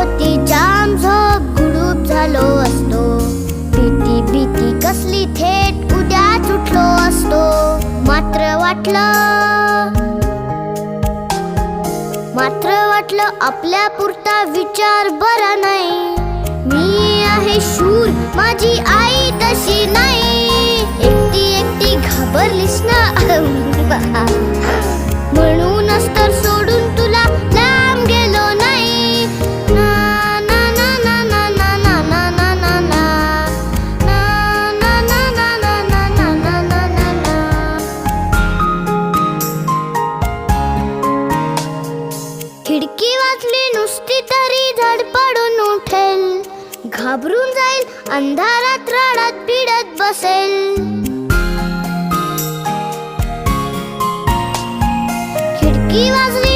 होती. जाम झोप गुडूप झालो असतो. भीती भीती कसली थेट उद्याच उठलो असतो. मात्र वाटलं मात्र वाटलं आपल्या पुरता विचार बरा नाही. मी आहे शूर माझी आई तशी नाही. एकटी एकटी घाबरलीस ना खिडकी वाचली नुसती तरी धडपडून उठेल. घाबरून जाईल अंधारात रडत पिडत बसेल. खिडकी वाजली